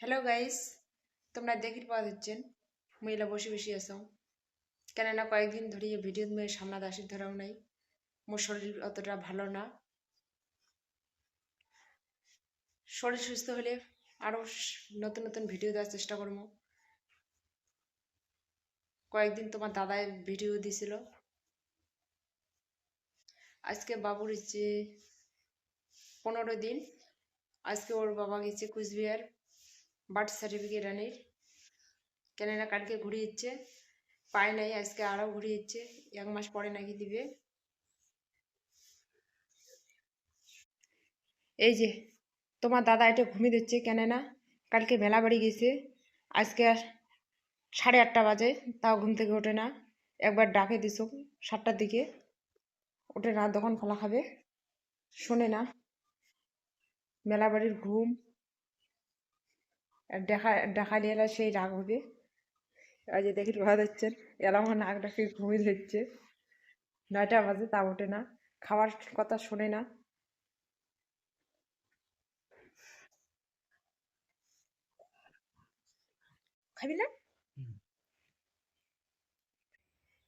Hello guys তোমরা দেখি পাওয়া যাচ্ছেন মহিলা বসে বসে আছো। কেননা কয়েকদিন ধরে ভিডিও মেয়ে সামনা দাসির ধরাও নাই। মোর শরীর অতটা ভালো না। শরীর সুস্থ হলে আরও নতুন নতুন ভিডিও দেওয়ার চেষ্টা করব। কয়েকদিন তোমার দাদাই ভিডিও দিছিল। আজকে বাবুর হচ্ছে পনেরো দিন। আজকে ওর বাবা গেছে কুচবিহার। বার্থ সার্টিফিকেট আনির কেননা কালকে ঘুরে দিচ্ছে, পায় নাই, আজকে আরও ঘুরে দিচ্ছে, এক মাস পরে নাকি দিবে। এই যে, তোমার দাদা এটা ঘুমিয়ে দিচ্ছে কেননা কালকে মেলা বাড়ি গেছে, আজকে আর সাড়ে আটটা বাজে, তাও ঘুম থেকে ওঠে না। একবার ডাকে দিস সাতটার দিকে, ওঠে না দোকান খোলা খাবে, শোনে না। মেলা বাড়ির ঘুম দেখা দেখালে এলা সেই রাগ হবে আর যে দেখি ভালো দিচ্ছেন এলা আমার নাক ডাকে ঘুমিয়ে ধরছে। নয়টা বাজে তা ওঠে না। খাওয়ার কথা শোনে না। খাবি না?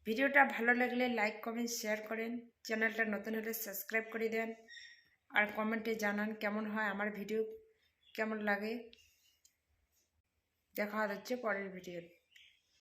ভিডিওটা ভালো লাগলে লাইক কমেন্ট শেয়ার করেন। চ্যানেলটা নতুন হলে সাবস্ক্রাইব করে দেন। আর কমেন্টে জানান কেমন হয় আমার ভিডিও কেমন লাগে। দেখা হচ্ছে পরের ভিডিও